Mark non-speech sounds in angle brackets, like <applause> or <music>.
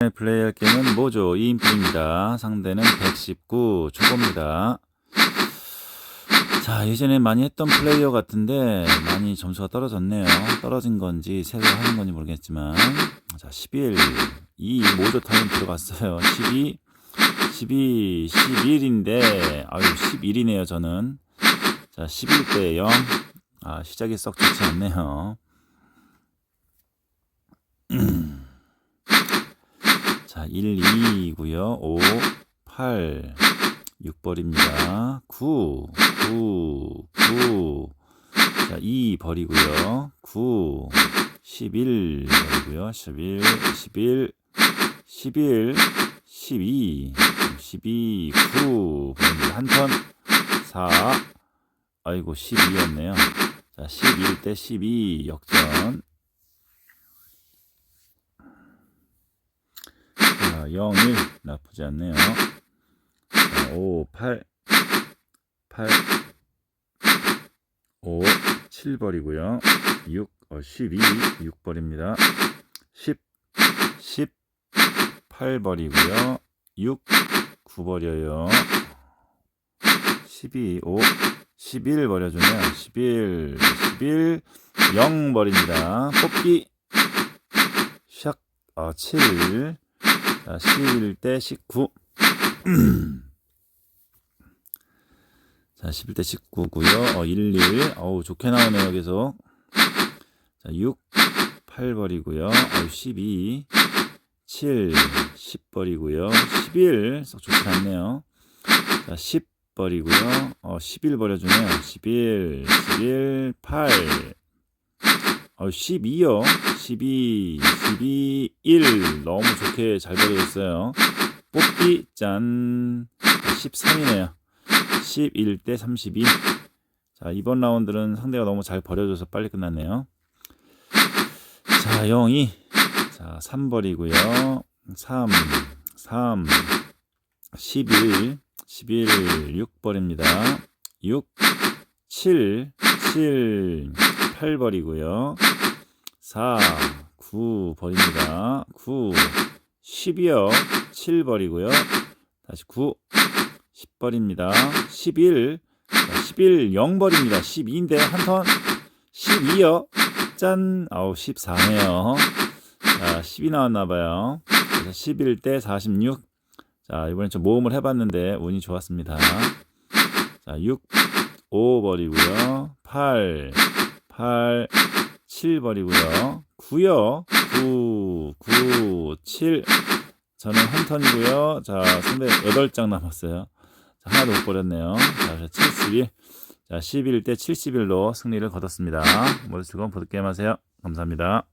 네, 플레이할 게임은 뭐죠? 2인플입니다. 상대는 119 초보입니다. 자, 예전에 많이 했던 플레이어 같은데 많이 점수가 떨어졌네요. 떨어진 건지 새로 하는 건지 모르겠지만 자, 11 2 모조 타임 들어갔어요. 12 12 11인데 아유 11이네요, 저는. 자, 11대 0. 아, 시작이 썩 좋지 않네요. <clears throat> 자, 1, 2고요. 5, 8, 6버립니다. 9, 9, 9. 자, 2 버리고요. 9, 11 버리고요. 11, 11, 11, 12, 12, 9 버립니다. 한 턴. 4, 아이고 12였네요. 자, 11 대 12 역전. 자, 0, 1 나쁘지 않네요. 자, 5, 8, 8, 5, 7 버리고요. 6, 어, 12, 6 버립니다. 10, 10, 8 버리고요. 6, 9 버려요. 12, 5, 11 버려주네요. 11, 11, 0 버립니다. 뽑기. 샥, 어, 7. 자, 11대 19. 자, 11대 19고요. 어, 1, 1. 어우, 좋게 나오네요, 계속. 자, 6, 8 버리고요. 어, 12, 7, 10 버리고요. 11, 썩 좋지 않네요. 자, 10 버리고요. 어, 11 버려주네요. 11, 11, 8. 어, 12요. 12, 12, 1. 너무 좋게 잘 버려졌어요. 뽑기, 짠. 13이네요. 11 대 32. 자, 이번 라운드는 상대가 너무 잘 버려줘서 빨리 끝났네요. 자, 0, 2. 자, 3 버리고요. 3, 3, 11, 11, 6 버립니다. 6, 7, 7, 8 버리고요. 4, 9 버립니다. 9, 10이요. 7 버리고요. 다시 9, 10 버립니다. 11, 자, 11, 0 버립니다. 12인데 한 턴. 12요. 짠. 아우, 14네요. 자, 10이 나왔나봐요. 그래서 11대 46. 자, 이번엔 좀 모험을 해봤는데 운이 좋았습니다. 자, 6, 5 버리고요. 8, 8, 7 버리고요. 9요. 9, 9, 7. 저는 한 턴이고요. 자, 상대 8장 남았어요. 자, 하나도 못 버렸네요. 자, 그래서 71. 자, 11대 71로 승리를 거뒀습니다. 모두 즐거운 보드게임 하세요. 감사합니다.